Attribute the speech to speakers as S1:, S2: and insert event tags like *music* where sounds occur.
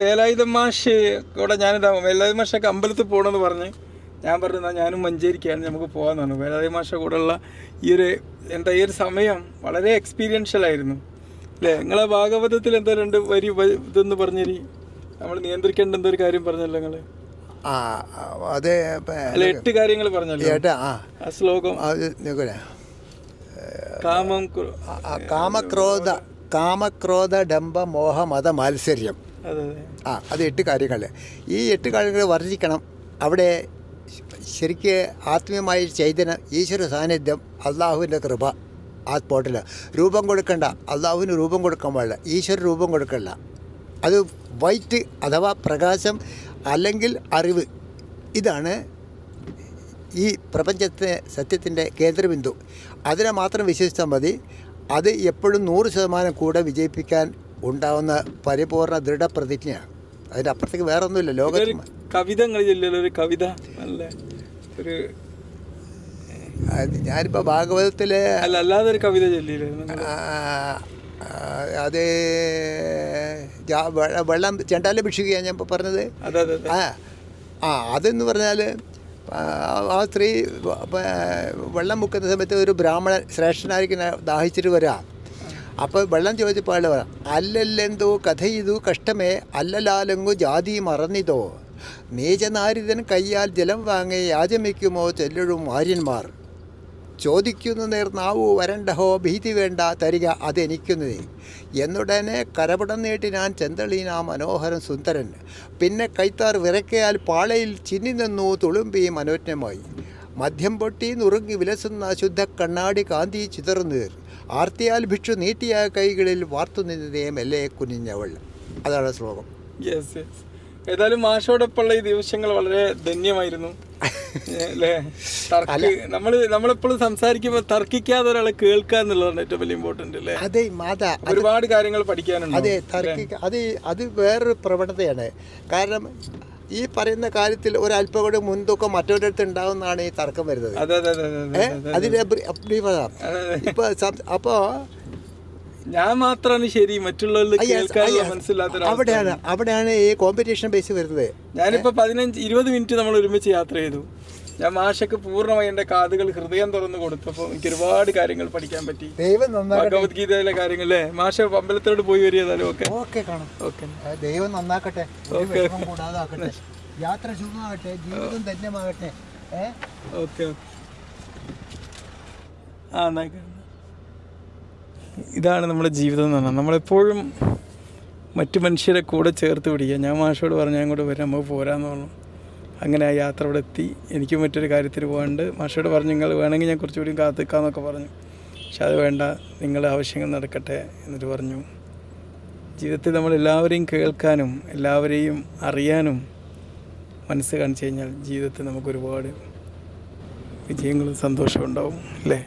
S1: വേലായുധ മാഷ് കൂടെ ഞാനിതാ വേലായുധ മാഷൊക്കെ അമ്പലത്തിൽ പോകണമെന്ന് പറഞ്ഞ്. ഞാൻ പറഞ്ഞു "എന്നാ ഞാനും മഞ്ചേരിക്കാണ് നമുക്ക് പോകാമെന്നാണ് വേലായുധ മാഷ കൂടെയുള്ള ഈ ഒരു എന്താ ഈ ഒരു സമയം വളരെ എക്സ്പീരിയൻഷ്യൽ ആയിരുന്നു. അല്ലേ? നിങ്ങളെ ഭാഗവതത്തിൽ എന്താ രണ്ട് വരി ഇതെന്ന് പറഞ്ഞിരി. നമ്മൾ നിയന്ത്രിക്കേണ്ട എന്തൊരു കാര്യം പറഞ്ഞല്ലോ നിങ്ങൾ
S2: അത്
S1: എട്ട് കാര്യങ്ങൾ പറഞ്ഞല്ലോ.
S2: ഏട്ടാ ആ.
S1: ശ്ലോകം. കാമം
S2: കാമക്രോധ കാമക്രോധ ഡംബ മോഹ മത മാത്സര്യം. ആ അത് എട്ട് കാര്യങ്ങൾ. ഈ എട്ട് കാര്യങ്ങൾ വർജിക്കണം അവിടെ ശരിക്ക് ആത്മീയമായ ചൈതന്യം ഈശ്വര സാന്നിധ്യം അള്ളാഹുവിന്റെ കൃപ ആ സ്പോട്ടിൽ രൂപം കൊടുക്കണ്ട അള്ളാഹുവിന് രൂപം കൊടുക്കാൻ പാടില്ല ഈശ്വര രൂപം കൊടുക്കണ്ട. അത് വൈറ്റ് അഥവാ പ്രകാശം അല്ലെങ്കിൽ അറിവ്. ഇതാണ് ഈ പ്രപഞ്ചത്തെ സത്യത്തിന്റെ കേന്ദ്രബിന്ദു. അതിനെ മാത്രം വിശ്വസിച്ചാൽ മതി. അത് എപ്പോഴും നൂറ് ശതമാനം കൂടെ വിജയിപ്പിക്കാൻ ഉണ്ടാവുന്ന പരിപൂർണ ദൃഢപ്രതിജ്ഞയാണ്. അതിന്റെ അപ്പുറത്തേക്ക് വേറെ ഒന്നുമില്ല
S1: ലോക
S2: ലോകത്ത്
S1: കവിത ഒരു കവിത നല്ല ഒരു
S2: അത് ഞാനിപ്പോൾ ഭാഗവതത്തിൽ
S1: അല്ല അല്ലാതെ ഒരു കവിത
S2: അത് വെള്ളം ചെണ്ടാല ഭിക്ഷുകയാണ് ഞാൻ ഇപ്പോൾ പറഞ്ഞത്. ആ ആ അതെന്ന് പറഞ്ഞാൽ ആ, സ്ത്രീ വെള്ളം മുക്കുന്ന സമയത്ത് ഒരു ബ്രാഹ്മണൻ ശ്രേഷ്ഠനായിരിക്കുന്ന ദാഹിച്ചിട്ട് വരാം. അപ്പോൾ വെള്ളം ചോദിച്ചപ്പോൾ അയാൾ പറയാം അല്ലല്ലെന്തോ കഷ്ടമേ അല്ലലാലങ്ങു ജാതി മറന്നിതോ. നീചനാരിതൻ കയ്യാൽ ജലം വാങ്ങി യാചമിക്കുമോ ചെല്ലഴും ആര്യന്മാർ. ചോദിക്കുന്നു നേർന്നാവൂ നാവു വരണ്ടഹോ ഭീതി വേണ്ട തരിക അതെനിക്കുന്നതേ എന്നുടനെ കരപടം നീട്ടി ഞാൻ ചെന്തളീന മനോഹരൻ സുന്ദരൻ. പിന്നെ കൈത്താർ വിറക്കയാൽ പാളയിൽ ചിന്നി നിന്നു തുളുമ്പി മനോജ്ഞമായി. മദ്യം പൊട്ടി നുറുങ്ങി വിലസുന്ന ശുദ്ധ കണ്ണാടി കാന്തി ചിതറുന്നീർ. ആർത്തിയാൽ ഭിക്ഷു നീട്ടിയ കൈകളിൽ വാർത്തു നിന്നതേ മെല്ലെ കുനിഞ്ഞവൾ. അതാണ് ശ്ലോകം.
S1: യെസ് യെസ് ഏതായാലും മാഷോടൊപ്പമുള്ള ഈ ദിവസങ്ങൾ വളരെ ധന്യമായിരുന്നു. *laughs* നമ്മൾ നമ്മളെപ്പോഴും സംസാരിക്കുമ്പോൾ തർക്കിക്കാതെ ഒരാളെ കേൾക്കുക എന്നുള്ളതാണ് ഏറ്റവും വലിയ ഇമ്പോർട്ടന്റ് അല്ലേ?
S2: അതെ മാതാ
S1: ഒരുപാട് കാര്യങ്ങൾ പഠിക്കാനുണ്ട്.
S2: അതെ തർക്കിക്ക അത് അത് വേറൊരു പ്രവണതയാണ്. കാരണം ഈ പറയുന്ന കാര്യത്തിൽ ഒരല്പം കൂടെ മുൻതൂക്കം മറ്റൊരിടത്ത് അടുത്ത് ഉണ്ടാവുന്നതാണ് ഈ തർക്കം വരുന്നത്. അതിന്റെ ഇപ്പൊ അപ്പോ
S1: ഞാൻ മാത്രമാണ് ശരി മറ്റുള്ളവരിൽ
S2: അവിടെയാണ് അവിടെയാണ് ഈ കോമ്പറ്റീഷൻ ബേസ് വരുന്നത്.
S1: ഞാനിപ്പോ പതിനഞ്ച് ഇരുപത് മിനിറ്റ് നമ്മൾ ഒരുമിച്ച് യാത്ര ചെയ്തു. ഞാൻ മാഷക്ക് പൂർണമായി എന്റെ കാതുകൾ ഹൃദയം തുറന്നു കൊടുത്തപ്പോൾ എനിക്ക് ഒരുപാട് കാര്യങ്ങൾ പഠിക്കാൻ പറ്റി.
S2: ദൈവം
S1: ഭഗവത്ഗീതയിലെ കാര്യങ്ങളല്ലേ? മാഷ അമ്പലത്തോട് പോയി വരികതാലും ഓക്കെ?
S2: ഓക്കെ കാണാം.
S1: ഓക്കെ.
S2: ദൈവം നന്നാക്കട്ടെ.
S1: ഓക്കെ.
S2: കൂടാതാക്കട്ടെ യാത്ര ശുഭമാകട്ടെ ജീവിതം ധന്യമാകട്ടെ.
S1: ഓക്കെ ആ എന്നായിക്കോട്ടെ. ഇതാണ് നമ്മുടെ ജീവിതം എന്ന് പറഞ്ഞാൽ. നമ്മളെപ്പോഴും മറ്റു മനുഷ്യരെ കൂടെ ചേർത്ത് പിടിക്കുക. ഞാൻ മാഷോട് പറഞ്ഞു ഞാൻ കൂടെ വരാം നമുക്ക് പോരാന്ന് പറഞ്ഞു. അങ്ങനെ ആ യാത്ര അവിടെ എത്തി. എനിക്കും മറ്റൊരു കാര്യത്തിന് പോകാണ്ട് മാഷോട് പറഞ്ഞു നിങ്ങൾ വേണമെങ്കിൽ ഞാൻ കുറച്ചുകൂടി കാത്തിക്കാമെന്നൊക്കെ പറഞ്ഞു. പക്ഷെ അത് വേണ്ട. നിങ്ങളുടെ ആവശ്യങ്ങൾ നടക്കട്ടെ എന്നിട്ട് പറഞ്ഞു. ജീവിതത്തിൽ നമ്മൾ എല്ലാവരെയും കേൾക്കാനും എല്ലാവരെയും അറിയാനും മനസ്സ് കാണിച്ചു കഴിഞ്ഞാൽ ജീവിതത്തിൽ നമുക്കൊരുപാട് വിജയങ്ങളും സന്തോഷവും ഉണ്ടാവും അല്ലേ?